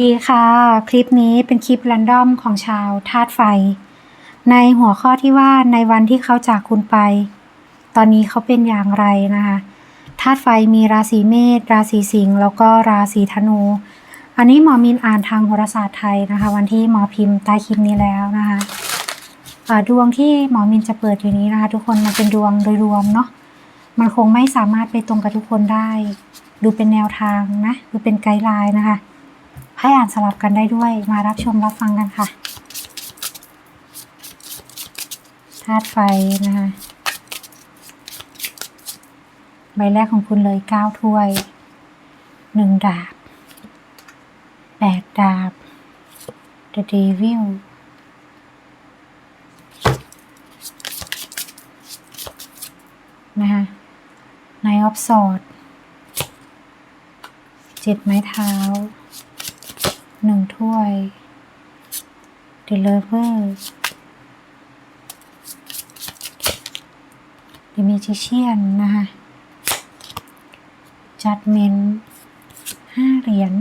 ดีค่ะ คลิปนี้เป็นคลิปรันดอมของชาวธาตุไฟ ในหัวข้อที่ว่าในวันที่เขาจากคุณไป ตอนนี้เขาเป็นอย่างไรนะคะธาตุไฟมีราศีเมษราศีสิงห์แล้วก็ราศีธนู อันนี้หมอมินอ่านทางโหราศาสตร์ไทยนะคะ วันที่หมอพิมพ์ใต้คลิปนี้แล้วนะคะดวงที่หมอมินจะเปิดอยู่นี้นะคะ ทุกคนมันเป็นดวงโดยรวมเนาะมันคงไม่สามารถไปตรงกับทุกคนได้ ดูเป็นแนวทางนะดูเป็นไกด์ไลน์นะคะ ให้อ่านสลับกันได้ด้วย มารับชมรับฟังกันค่ะธาตุไฟนะคะใบแรกของคุณเลยเก้าถ้วยหนึ่งดาบแปดดาบ The Devil นะคะ Knight of Swords เจ็ดไม้เท้า หนึ่งถ้วย The Lover The Magician นะคะ Judgment ห้าเหรียญ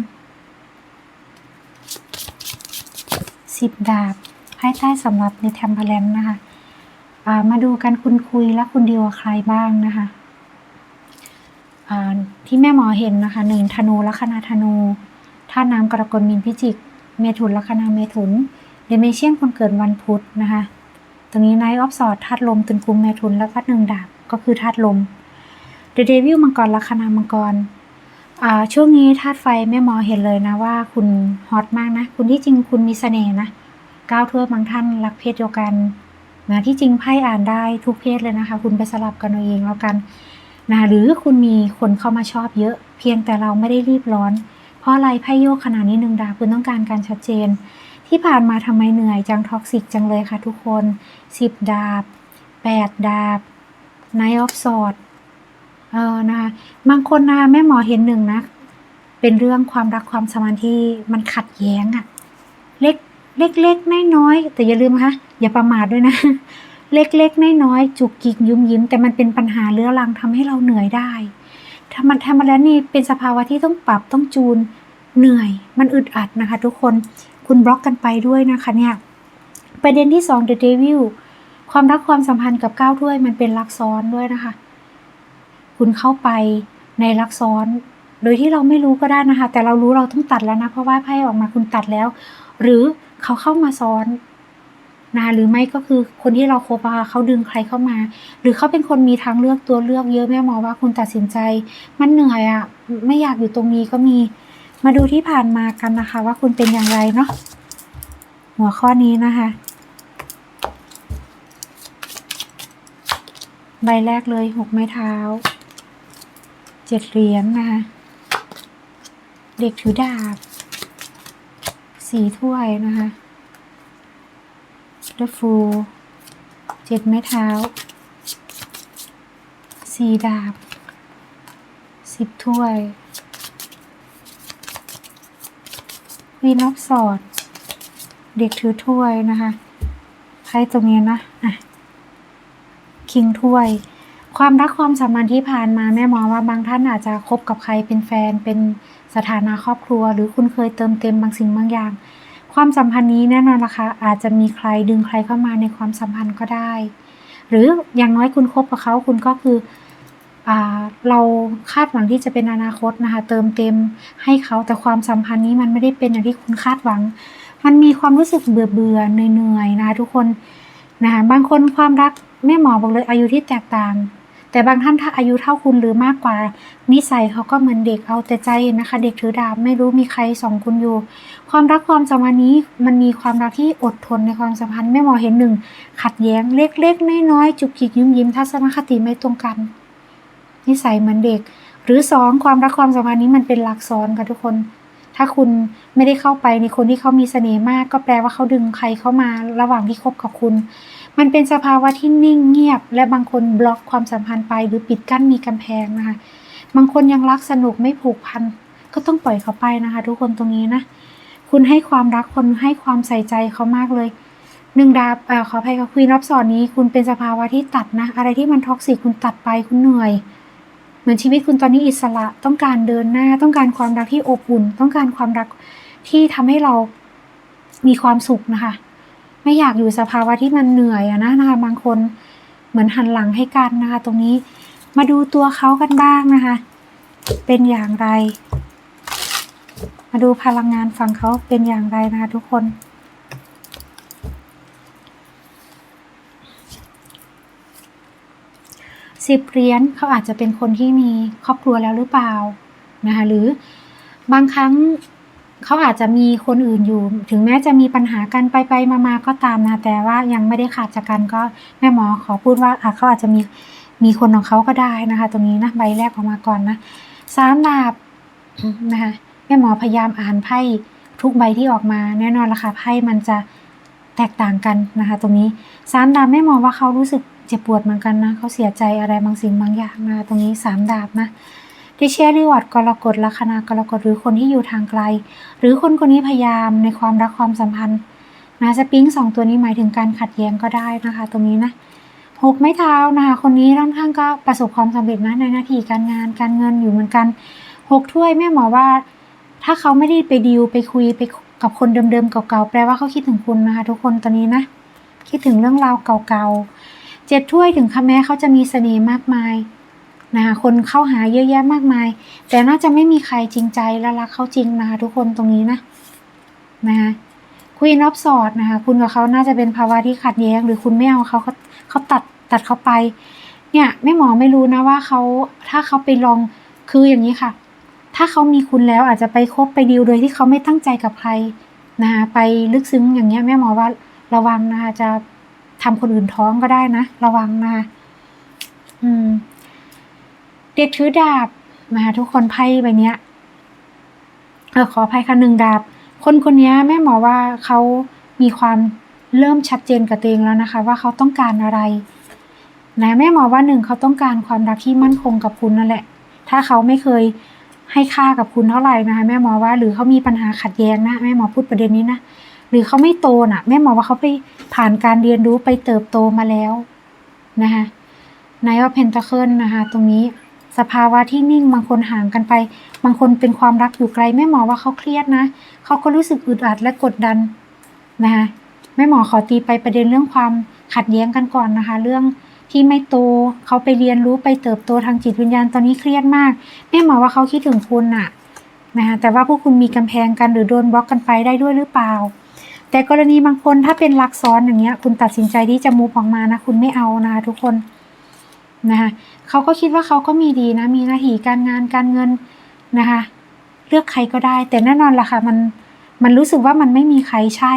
สิบดาบไพ่ใต้สำหรับในแทมเพลนนะคะามาดูกันคุณคุยและคุณดีลกับใครบ้างนะคะที่แม่หมอเห็นนะคะหนึ่งธนูแลัคนาธนู ธาตุน้ำกรกฎมีนพิจิก เมถุนลัคนาเมถุนเดเมเชียนคนเกิดวันพุธนะคะ ตรงนี้ไนท์ออฟสอดธาตุลมตึนกุมเมถุนแล้วก็หนึ่งดาบก็คือธาตุลมเดเดวิลมังกรลัคนามังกรอ่าช่วงนี้ธาตุไฟแม่หมอเห็นเลยนะว่าคุณฮอตมากนะคุณที่จริงคุณมีเสน่ห์นะก้าวทั่วบางท่านรักเพศเดียวกันนะที่จริงไพ่อ่านได้ทุกเพศเลยนะคะ คุณไปสลับกันเอาเองแล้วกันนะหรือคุณมีคนเข้ามาชอบเยอะ เพียงแต่เราไม่ได้รีบร้อน เพราะอะไรไพ่โยกขนาดนี้หนึ่งดาบคุณต้องการการชัดเจน ที่ผ่านมาทำไมเหนื่อยจังท็อกซิกจังเลยค่ะทุกคนสิบดาบแปดดาบไนออฟสอดเออนะคะบางคนนะแม่หมอเห็นหนึ่งนะ เป็นเรื่องความรักความสมพันที่มันขัดแย้งอะเล็กเล็กเล็กน้อยน้อยๆแต่อย่าลืมนะคะอย่าประมาทด้วยนะ เล็กเล็กน้อยน้อยๆจุกจิกยุ่มยิ้ม แต่มันเป็นปัญหาเรื้อรังทำให้เราเหนื่อยได้ ถ้ามันทำมาแล้วนี่เป็นสภาวะที่ต้องปรับต้องจูนเหนื่อย มันอึดอัดนะคะ ทุกคนคุณบล็อกกันไปด้วยนะคะเนี่ยประเด็นที่สอง The Devil ความรักความสัมพันธ์กับก้าวถ้วยมันเป็นรักซ้อนด้วยนะคะ คุณเข้าไปในรักซ้อน โดยที่เราไม่รู้ก็ได้นะคะ แต่เรารู้เราต้องตัดแล้วนะ เพราะว่าไพ่ออกมาคุณตัดแล้ว หรือเขาเข้ามาซ้อน นะหรือไม่ก็คือคนที่เราคบอะเขาดึงใครเข้ามา หรือเขาเป็นคนมีทางเลือกตัวเลือกเยอะแม่หมอว่าคุณตัดสินใจ มันเหนื่อยอะไม่อยากอยู่ตรงนี้ก็มีมาดูที่ผ่านมากันนะคะ ว่าคุณเป็นอย่างไรเนาะหัวข้อนี้นะคะใบแรกเลยหกไม้เท้าเจ็ดเหรียญนะคะเด็กถือดาบสี่ถ้วยนะคะ เดฟูเจ็ดไม้เท้าสี่ดาบสิบถ้วย วีนอฟสอด เด็กถือถ้วยนะคะไพ่ตรงนี้นะอะคิงถ้วย ความรักความสัมพันธ์ที่ผ่านมาแม่มองว่าบางท่านอาจจะคบกับใครเป็นแฟนเป็นสถานะครอบครัว หรือคุณเคยเติมเต็มบางสิ่งบางอย่าง ความสัมพันธ์นี้แน่นอนนะคะอาจจะมีใครดึงใครเข้ามาในความสัมพันธ์ก็ได้ หรืออย่างน้อยคุณคบกับเขาคุณก็คืออเราคาดหวังที่จะเป็นอนาคตนะคะ เติมเต็มให้เขาแต่ความสัมพันธ์นี้มันไม่ได้เป็นอย่างที่คุณคาดหวัง มันมีความรู้สึกเบื่อเบื่อเหนื่อยๆนะคะทุกคนนะคะบางคนความรักแม่หมอบอกเลยอายุที่แตกต่าง แต่บางท่านถ้าอายุเท่าคุณหรือมากกว่า นิสัยเขาก็เหมือนเด็กเอาแต่ใจนะคะ เด็กถือดาบไม่รู้มีใครสองคุณอยู่ ความรักความสัมพันธ์นี้มันมีความรักที่อดทนในความสัมพันธ์แม่มองเห็นหนึ่งขัดแย้งเล็กๆน้อยๆจุกจิกยิ้มยิ้มทัศนคติไม่ตรงกัน นิสัยเหมือนเด็ก หรือสองความรักความสัมพันธ์นี้มันเป็นหลักซ้อนค่ะทุกคนถ้าคุณไม่ได้เข้าไปในคนที่เขามีเสน่ห์มาก ก็แปลว่าเขาดึงใครเข้ามาระหว่างที่คบกับคุณ มันเป็นสภาวะที่นิ่งเงียบ และบางคนบล็อกความสัมพันธ์ไป หรือปิดกั้นมีกำแพงนะคะ บางคนยังรักสนุกไม่ผูกพัน ก็ต้องปล่อยเขาไปนะคะ ทุกคนตรงนี้นะ คุณให้ความรักคนให้ความใส่ใจเขามากเลยหนึ่งดาบอขออภัยค่ะควีนรับสอนนี้คุณเป็นสภาวะที่ตัดนะ อะไรที่มันท็อกซิกคุณตัดไปคุณเหนื่อย เหมือนชีวิตคุณตอนนี้อิสระต้องการเดินหน้า ต้องการความรักที่อบอุ่น ต้องการความรักที่ทำให้เรามีความสุขนะคะ ไม่อยากอยู่สภาวะที่มันเหนื่อยอะนะนะคะบางคนเหมือนหันหลังให้กันนะคะ ตรงนี้มาดูตัวเขากันบ้างนะคะ เป็นอย่างไร มาดูพลังงานฝั่งเขาเป็นอย่างไรนะคะทุกคนสิบเหรียญเขาอาจจะเป็นคนที่มีครอบครัวแล้วหรือเปล่านะคะหรือบางครั้ง เขาอาจจะมีคนอื่นอยู่ ถึงแม้จะมีปัญหากันไปไปมามาก็ตามนะแต่ว่ายังไม่ได้ขาดจากกันก็แม่หมอขอพูดว่าเขาอาจจะมีมีคนของเขาก็ได้นะคะ ตรงนี้นะใบแรกออกมาก่อนนะสามดาบนะคะแม่หมอพยายามอ่านไพ่ทุกใบที่ออกมาแน่นอนละค่ะไพ่มันจะแตกต่างกันนะคะ ตรงนี้สามดาบแม่หมอว่าเขารู้สึกเจ็บปวดเหมือนกันนะเขาเสียใจอะไรบางสิ่งบางอย่างนะตรงนี้สามดาบนะ ดิเชียริวัดกรกฎลัคนากรกฎหรือคนที่อยู่ทางไกล หรือคนคนนี้พยายามในความรักความสัมพันธ์นะสปริงสองตัวนี้หมายถึงการขัดแย้งก็ได้นะคะ ตรงนี้นะหกไม้เท้านะคะคนนี้ค่อนข้างก็ประสบความสำเร็จนะในหน้าที่การงานการเงินอยู่เหมือนกันหกถ้วยแม่หมอว่า ถ้าเขาไม่ได้ไปดีลไปคุยไปกับคนเดิมๆเก่าๆแปลว่าเขาคิดถึงคุณนะคะ ทุกคนตอนนี้นะคิดถึงเรื่องราวเก่าๆเจ็ดถ้วยถึงค่ะแม้เขาจะมีเสน่ห์มากมาย นะคะคนเข้าหาเยอะแยะมากมาย แต่น่าจะไม่มีใครจริงใจและรักเขาจริงนะคะทุกคนตรงนี้นะนะคะคุยนอบสอดนะคะคุณกับเขาน่าจะเป็นภาวะที่ขัดแย้ง หรือคุณไม่เอาเขาเขาเขาตัดตัดเขาไป เนี่ยแม่หมอไม่รู้นะว่าเขาถ้าเขาไปลองคืออย่างนี้ค่ะ ถ้าเขามีคุณแล้วอาจจะไปคบไปดีลโดยที่เขาไม่ตั้งใจกับใครนะคะไปลึกซึ้งอย่างเงี้ยแม่หมอว่าระวังนะคะจะทำคนอื่นท้องก็ได้นะ ระวังนะคะอืม เด็กถือดาบนะคะทุกคนไพ่ใบเนี้ยเออขออภัยค่ะหนึ่งดาบ คนคนนี้แม่หมอว่าเขามีความเริ่มชัดเจนกับตัวเองแล้วนะคะ ว่าเขาต้องการอะไรนะแม่หมอว่าหนึ่งเขาต้องการความรักที่มั่นคงกับคุณนั่นแหละ ถ้าเขาไม่เคยให้ค่ากับคุณเท่าไหร่นะคะ แม่หมอว่าหรือเขามีปัญหาขัดแย้งนะแม่หมอพูดประเด็นนี้นะหรือเขาไม่โตน่ะ แม่หมอว่าเขาไปผ่านการเรียนรู้ไปเติบโตมาแล้วนะคะนายว่าเพนตะเคิลนะคะ ตรงนี้ สภาวะที่นิ่งบางคนห่างกันไป บางคนเป็นความรักอยู่ไกลแม่หมอว่าเขาเครียดนะเขาก็รู้สึกอึดอัดและกดดันนะคะแม่หมอขอตีไปประเด็นเรื่องความขัดแย้งกันก่อนนะคะ เรื่องที่ไม่โตเขาไปเรียนรู้ไปเติบโตทางจิตวิญญาณตอนนี้เครียดมากแม่หมอว่าเขาคิดถึงคุณน่ะนะคะแต่ว่าพวกคุณมีกำแพงกันหรือโดนบล็อกกันไปได้ด้วยหรือเปล่า แต่กรณีบางคนถ้าเป็นรักซ้อนอย่างเงี้ย คุณตัดสินใจที่จะมูฟออกมานะ คุณไม่เอานะคะทุกคน นะคะเขาก็คิดว่าเขาก็มีดีนะ มีหน้าที่การงานการเงินนะคะ เลือกใครก็ได้ แต่แน่นอนล่ะค่ะมันมันรู้สึกว่ามันไม่มีใครใช่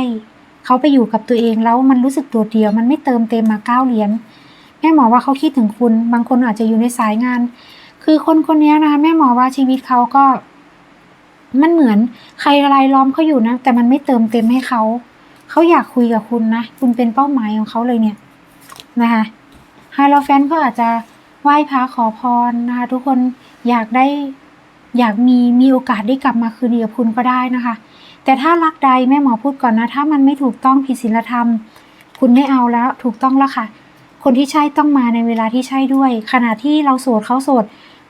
เขาไปอยู่กับตัวเองแล้วมันรู้สึกโดดเดียว มันไม่เติมเต็มมาเก้าเหรียญแม่หมอว่าเขาคิดถึงคุณ บางคนอาจจะอยู่ในสายงาน คือคนคนนี้นะคะแม่หมอว่าชีวิตเขาก็ มันเหมือนใครอะไรล้อมเขาอยู่นะ แต่มันไม่เติมเต็มให้เขา เขาอยากคุยกับคุณนะ คุณเป็นเป้าหมายของเขาเลยเนี่ยนะคะ ไฮโลแฟนก็อาจจะไหว้พระขอพรนะคะ ทุกคนอยากได้อยากมีมีโอกาสได้กลับมาคืนดีกับคุณก็ได้นะคะ แต่ถ้ารักใดแม่หมอพูดก่อนนะ ถ้ามันไม่ถูกต้องผิดศีลธรรม คุณไม่เอาแล้วถูกต้องแล้วค่ะ คนที่ใช่ต้องมาในเวลาที่ใช่ด้วย ขณะที่เราโสดเขาโสด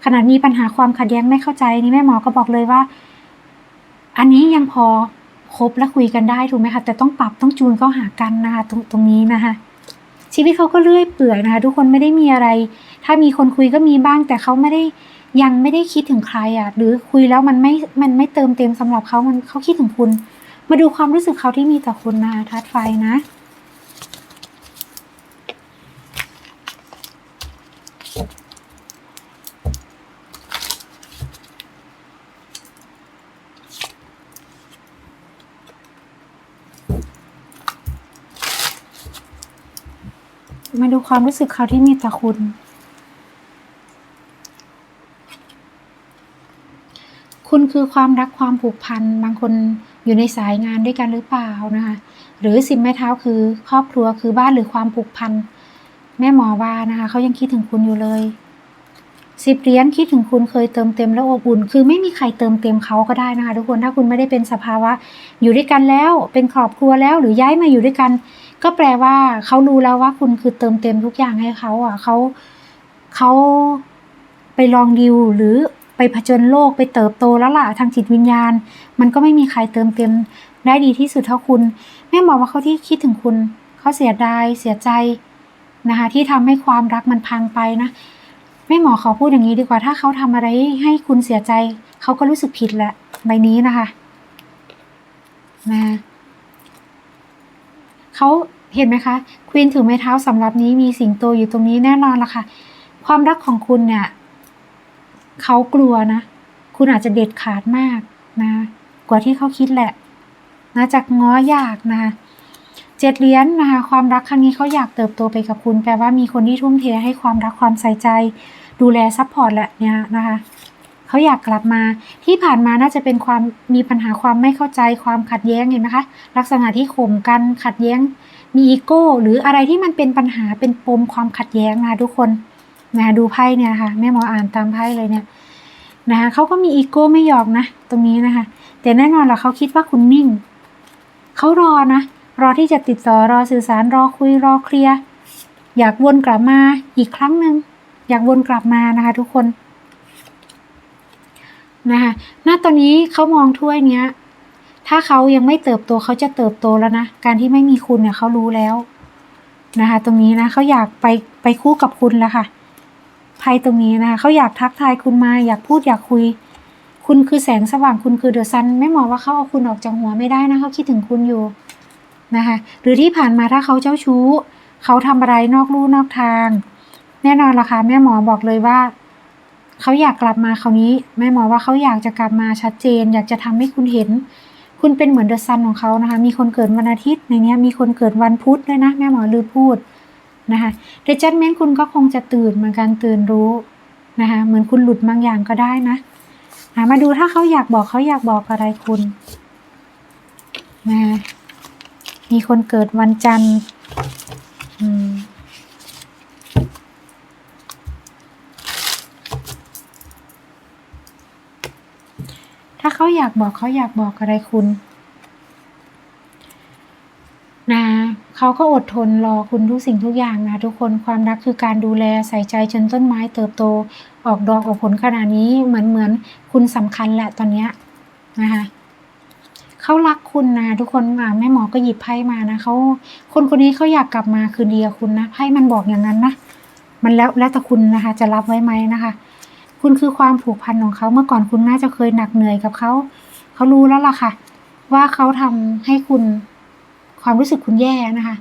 ขณะมีปัญหาความขัดแย้งไม่เข้าใจนี่แม่หมอก็บอกเลยว่า อันนี้ยังพอคบและคุยกันได้ถูกไหมคะแต่ต้องปรับต้องจูนเข้าหากันนะคะตรงตรงนี้นะคะ ชีวิตเขาก็เลื่อยเปื่อยนะคะ ทุกคนไม่ได้มีอะไร ถ้ามีคนคุยก็มีบ้าง แต่เขาไม่ได้ยังไม่ได้คิดถึงใครอะ หรือคุยแล้วมันไม่มันไม่เติมเต็มสำหรับเขามันเขาคิดถึงคุณ มาดูความรู้สึกเขาที่มีต่อคุณนะทัดไฟนะ ดูความรู้สึกเขาที่มีต่อคุณ คุณคือความรักความผูกพัน บางคนอยู่ในสายงานด้วยกันหรือเปล่านะคะ หรือสิบไม้เท้าคือครอบครัวคือบ้านหรือความผูกพัน แม่หมอว่านะคะเขายังคิดถึงคุณอยู่เลยสิบเหรียญคิดถึงคุณเคยเติมเต็มและอบอุ่น คือไม่มีใครเติมเต็มเขาก็ได้นะคะ ทุกคนถ้าคุณไม่ได้เป็นสภาวะ อยู่ด้วยกันแล้วเป็นครอบครัวแล้วหรือย้ายมาอยู่ด้วยกัน ก็แปลว่าเขารู้แล้วว่าคุณคือเติมเต็มทุกอย่างให้เขาอะเขาเขาไปลองดิวหรือไปผจญโลกไปเติบโตแล้วล่ะทางจิตวิญญาณ มันก็ไม่มีใครเติมเต็มได้ดีที่สุดเท่าคุณ แม่บอกว่าเขาที่คิดถึงคุณเขาเสียดายเสียใจนะคะที่ทำให้ความรักมันพังไปนะแม่หมอขอพูดอย่างนี้ดีกว่าถ้าเขาทำอะไรให้คุณเสียใจ เขาก็รู้สึกผิดแหละใบนี้นะคะนะเขา เห็นไหมคะควีนถือไม้เท้าสำหรับนี้มีสิงโตอยู่ตรงนี้แน่นอนละค่ะ ความรักของคุณเนี่ยเขากลัวนะ คุณอาจจะเด็ดขาดมากนะ กว่าที่เขาคิดแหละ นะจากง้อยากนะคะเจ็ดเหรียญนะคะความรักครั้งนี้เขาอยากเติบโตไปกับคุณ แปลว่ามีคนที่ทุ่มเทให้ความรักความใส่ใจ ดูแลซัพพอร์ตแหละเนี่ยนะคะเขาอยากกลับมาที่ผ่านมาน่าจะเป็นความมีปัญหาความไม่เข้าใจความขัดแย้งเห็นไหมคะลักษณะที่ข่มกันขัดแย้ง มีอีโก้หรืออะไรที่มันเป็นปัญหาเป็นปมความขัดแย้งนะทุกคนนะดูไพ่เนี่ยค่ะแม่หมออ่านตามไพ่เลยเนี่ยนะคะเขาก็มีอีโก้ไม่หยอกนะ ตรงนี้นะคะ แต่แน่นอนแหละเขาคิดว่าคุณนิ่งเขารอนะ รอที่จะติดต่อรอสื่อสารรอคุยรอเคลียร์อยากวนกลับมาอีกครั้งหนึ่งอยากวนกลับมานะคะ ทุกคนนะคะณตอนนี้เขามองถ้วยเนี้ย ถ้าเขายังไม่เติบโตเขาจะเติบโตแล้วนะ การที่ไม่มีคุณเนี่ยเขารู้แล้วนะคะ ตรงนี้นะเขาอยากไปไปคู่กับคุณแล้วค่ะไพ่ตรงนี้นะคะเขาอยากทักทายคุณมา อยากพูดอยากคุย คุณคือแสงสว่างคุณคือเดอะซันไม่หมอว่าเขาเอาคุณออกจากหัวไม่ได้นะเขาคิดถึงคุณอยู่นะคะ หรือที่ผ่านมาถ้าเขาเจ้าชู้เขาทำอะไรนอกลู่นอกทาง แน่นอนละค่ะแม่หมอบอกเลยว่าเขาอยากกลับมาคราวนี้ แม่หมอว่าเขาอยากจะกลับมาชัดเจน อยากจะทำให้คุณเห็น คุณเป็นเหมือนเดอะซันของเขานะคะ มีคนเกิดวันอาทิตย์ในนี้มีคนเกิดวันพุธด้วยนะ แม่หมอลือพูดนะคะเดจัดเมนต์คุณก็คงจะตื่นเหมือนกันตื่นรู้นะคะเหมือนคุณหลุดบางอย่างก็ได้นะหามาดูถ้าเขาอยากบอกเขาอยากบอกอะไรคุณนะมีคนเกิดวันจันทร์อืม ถ้าเขาอยากบอกเขาอยากบอกอะไรคุณนะเขาก็อดทนรอคุณทุกสิ่งทุกอย่างนะทุกคนความรักคือการดูแลใส่ใจจนต้นไม้เติบโตออกดอกออกผลขนาดนี้เหมือนเหมือนคุณสำคัญแหละตอนเนี้ยนะคะเขารักคุณนะทุกคนอะแม่หมอก็หยิบไพ่มานะเขาคนคนนี้เขาอยากกลับมาคืนดีกับคุณนะไพ่มันบอกอย่างนั้นนะมันแล้วแล้วแต่คุณนะคะ จะรับไว้ไหมนะคะ คุณคือความผูกพันของเขาเมื่อก่อนคุณน่าจะเคยหนักเหนื่อยกับเขา เขารู้แล้วล่ะค่ะ ว่าเขาทำให้คุณความรู้สึกคุณแย่นะคะ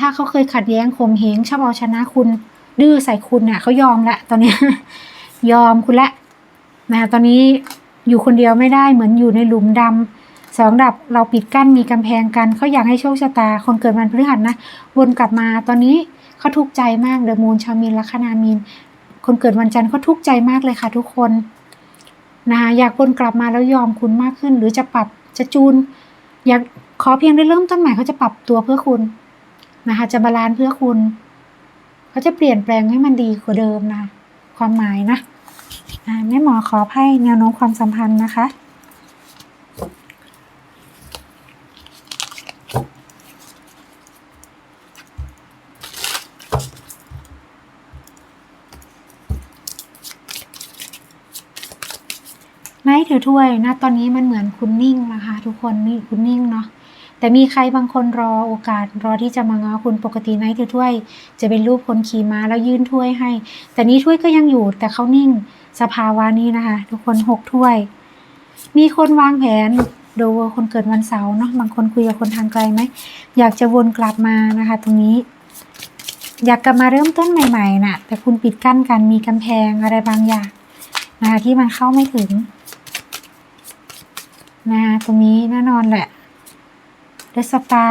ถ้าเขาเคยขัดแย้งข่มเหงชอบเอาชนะคุณ ดื้อใส่คุณเนี่ยเขายอมละตอนนี้ ยอมคุณละนะตอนนี้อยู่คนเดียวไม่ได้เหมือนอยู่ในหลุมดำสองดับเราปิดกั้นมีกำแพงกันเขาอยากให้โชคชะตา คนเกิดวันพฤหัสนะวนกลับมาตอนนี้เขาทุกข์ใจมากเดอะมูนชาวมินลัคนามิน คนเกิดวันจันทร์เขาทุกข์ใจมากเลยค่ะทุกคนนะคะอยากวนกลับมาแล้วยอมคุณมากขึ้น หรือจะปรับจะจูน อยากขอเพียงได้เริ่มต้นใหม่เขาจะปรับตัวเพื่อคุณนะคะจะบาลานซ์เพื่อคุณเขาจะเปลี่ยนแปลงให้มันดีกว่าเดิมนะ ความหมายนะอ่าแม่หมอขอให้แนวโน้มความสัมพันธ์นะคะ ถือถ้วยนะ ตอนนี้มันเหมือนคุณนิ่งนะคะ ทุกคนนี่คุณนิ่งเนาะแต่มีใครบางคนรอโอกาสรอที่จะมาง้อคุณปกติไนท์ถือถ้วย จะเป็นรูปคนขี่ม้าแล้วยื่นถ้วยให้ แต่นี้ถ้วยก็ยังอยู่แต่เขานิ่งสภาวะนี้นะคะ ทุกคนหกถ้วย มีคนวางแผนดูคนเกิดวันเสาร์เนาะบางคนคุยกับคนทางไกลไหมอยากจะวนกลับมานะคะ ตรงนี้ อยากกลับมาเริ่มต้นใหม่ๆน่ะ แต่คุณปิดกั้นกันมีกำแพงอะไรบางอย่างนะคะที่มันเข้าไม่ถึง นะคะตรงนี้แน่นอนแหละเดสตา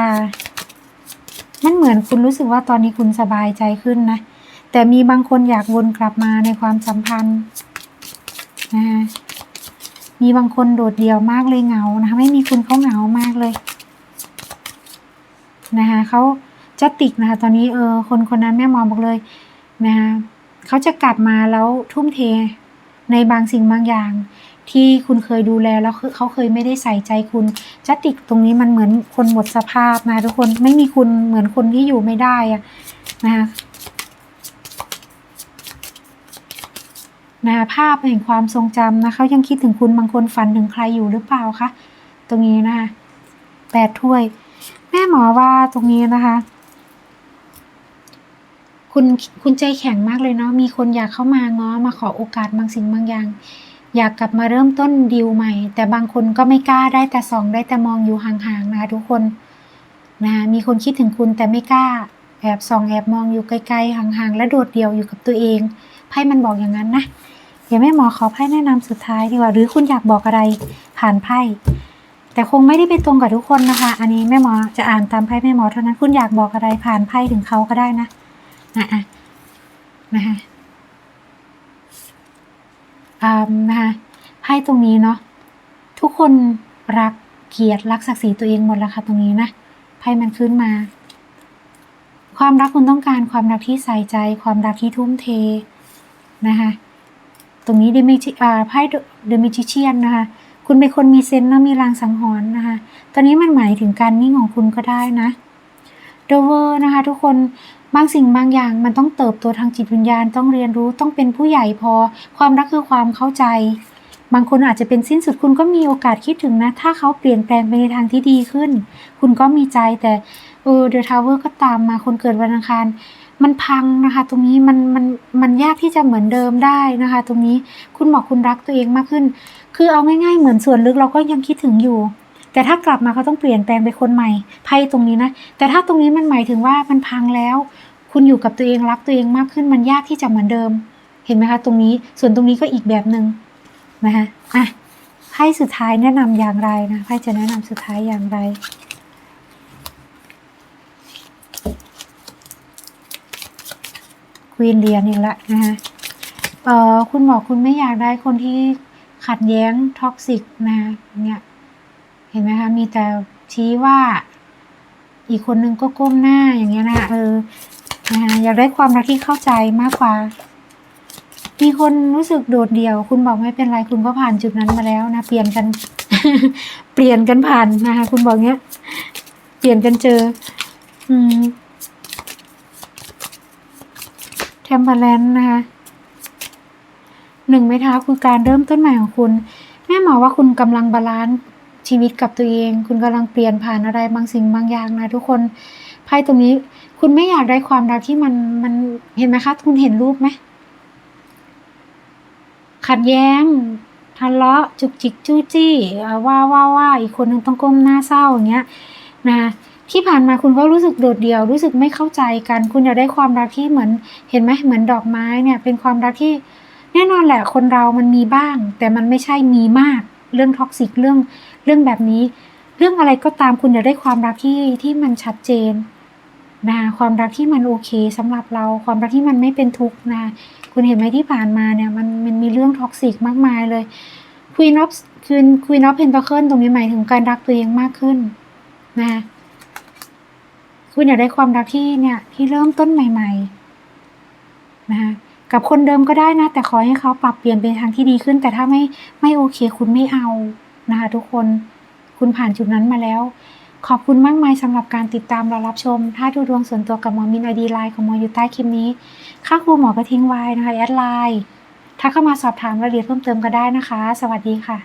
มันเหมือนคุณรู้สึกว่าตอนนี้คุณสบายใจขึ้นนะ แต่มีบางคนอยากวนกลับมาในความสัมพันธ์นะคะมีบางคนโดดเดี่ยวมากเลยเหงานะคะไม่มีคุณเขาเหงามากเลยนะคะเขาจะติกนะคะตอนนี้เออคนคนนั้นแม่มองบอกเลยนะคะเขาจะกลับมาแล้วทุ่มเทในบางสิ่งบางอย่าง ที่คุณเคยดูแลแล้วเขาเคยไม่ได้ใส่ใจคุณจะติกตรงนี้มันเหมือนคนหมดสภาพนะทุกคนไม่มีคุณเหมือนคนที่อยู่ไม่ได้อะนะคะนะคะภาพแห่งความทรงจำนะเขายังคิดถึงคุณบางคนฝันถึงใครอยู่หรือเปล่าคะตรงนี้นะคะแปดถ้วย แม่หมอว่าตรงนี้นะคะ คุณคุณใจแข็งมากเลยเนาะมีคนอยากเข้ามาง้อมาขอโอกาสบางสิ่งบางอย่าง อยากกลับมาเริ่มต้นดีลใหม่ แต่บางคนก็ไม่กล้าได้แต่ส่องได้แต่มองอยู่ห่างๆนะทุกคนนะมีคนคิดถึงคุณแต่ไม่กล้า แอบส่องแอบมองอยู่ไกลๆห่างๆ และโดดเดี่ยวอยู่กับตัวเองไพ่มันบอกอย่างนั้นนะเดี๋ยวแม่หมอขอไพ่แนะนำสุดท้ายดีกว่า หรือคุณอยากบอกอะไรผ่านไพ่แต่คงไม่ได้ไปตรงกับทุกคนนะคะ อันนี้แม่หมอจะอ่านตามไพ่แม่หมอเท่านั้นคุณอยากบอกอะไรผ่านไพ่ถึงเขาก็ได้นะนะอะนะคะ นะคะไพ่ตรงนี้เนาะทุกคนรักเกียรติรักศักดิ์ศรีตัวเองหมดแล้วค่ะตรงนี้นะไพ่มันขึ้นมา ความรักคุณต้องการความรักที่ใส่ใจ ความรักที่ทุ่มเทนะคะตรงนี้เดมิจิอ่าไพ่เดมิจิเชียนนะคะคุณเป็นคนมีเซนส์แล้วมีรางสังหรณ์นะคะ ตอนนี้มันหมายถึงการนิ่งของคุณก็ได้นะเดเวอร์นะคะ ทุกคน บางสิ่งบางอย่างมันต้องเติบโตทางจิตวิญญาณต้องเรียนรู้ต้องเป็นผู้ใหญ่พอ ความรักคือความเข้าใจ บางคนอาจจะเป็นสิ้นสุดคุณก็มีโอกาสคิดถึงนะ ถ้าเขาเปลี่ยนแปลงไปในทางที่ดีขึ้น คุณก็มีใจแต่เออเดอะทาวเวอร์ก็ตามมาคนเกิดวันอังคารมันพังนะคะ ตรงนี้มันมันมันยากที่จะเหมือนเดิมได้นะคะ ตรงนี้คุณบอกคุณรักตัวเองมากขึ้น คือเอาง่ายๆเหมือนส่วนลึกเราก็ยังคิดถึงอยู่ แต่ถ้ากลับมาเขาต้องเปลี่ยนแปลงไปนคนใหม่ไพ่ตรงนี้นะ แต่ถ้าตรงนี้มันหมายถึงว่ามันพังแล้ว คุณอยู่กับตัวเองรักตัวเองมากขึ้นมันยากที่จะเหมือนเดิม เห็นไหมคะตรงนี้ส่วนตรงนี้ก็อีกแบบหนึ่งนะคะอะไพ่สุดท้ายแนะนำอย่างไรนะไพ่จะแนะนำสุดท้ายอย่างไร ควีนเรียนอีกละนะคะเอ่อคุณหมอคุณไม่อยากได้คนที่ขัดแย้งท็อกซิกนะเนี่ยเห็นไหมคะมีแต่ชี้ว่าอีกคนนึงก็ก้มหน้าอย่างเงี้ยนะเออ อยากได้ความรักที่เข้าใจมากกว่า มีคนรู้สึกโดดเดี่ยว คุณบอกไม่เป็นไรคุณก็ผ่านจุดนั้นมาแล้วนะ เปลี่ยนกัน เปลี่ยนกันผ่านนะคะ คุณบอกเงี้ย เปลี่ยนกันเจอ อืมเทมเพลนนะคะหนึ่งไม้เท้าคือการเริ่มต้นใหม่ของคุณ แม่หมอว่าคุณกำลังบาลานซ์ชีวิตกับตัวเอง คุณกำลังเปลี่ยนผ่านอะไรบางสิ่งบางอย่างนะทุกคน ไพ่ตรงนี้ คุณไม่อยากได้ความรักที่มันมันเห็นไหมคะ คุณเห็นรูปไหมขัดแย้งทะเลาะจุกจิกจู้จี้ว่าว่าว่าอีกคนนึงต้องก้มหน้าเศร้าอย่างเงี้ยนะที่ผ่านมาคุณก็รู้สึกโดดเดี่ยว รู้สึกไม่เข้าใจกัน คุณอยากได้ความรักที่เหมือน เห็นไหมเหมือนดอกไม้เนี่ย เป็นความรักที่แน่นอนแหละคนเรามันมีบ้าง แต่มันไม่ใช่มีมากเรื่องท็อกซิกเรื่องเรื่องแบบนี้ เรื่องอะไรก็ตามคุณอยากได้ความรักที่ที่มันชัดเจน นะความรักที่มันโอเคสำหรับเราความรักที่มันไม่เป็นทุกข์นะคุณเห็นไหมที่ผ่านมาเนี่ยมันมันมีเรื่องท็อกซิกมากมายเลย Queen of คือ Queen of Pentacle ตรงนี้หมายถึงการรักตัวเองมากขึ้นนะคุณอยากได้ความรักที่เนี่ยที่เริ่มต้นใหม่ ๆ นะคะกับคนเดิมก็ได้นะ แต่ขอให้เขาปรับเปลี่ยนเป็นทางที่ดีขึ้น แต่ถ้าไม่ไม่โอเค คุณไม่เอานะคะทุกคนคุณผ่านจุดนั้นมาแล้ว ขอบคุณมากมายสำหรับการติดตามเรารับชม ถ้าดูดวงส่วนตัวกับหมอมินไอดีไลน์ของหมออยู่ใต้คลิปนี้ ค่าครูหมอก็ทิ้งไว้นะคะแอดไลน์ถ้าเข้ามาสอบถามรายละเอียดเพิ่มเติมก็ได้นะคะ สวัสดีค่ะ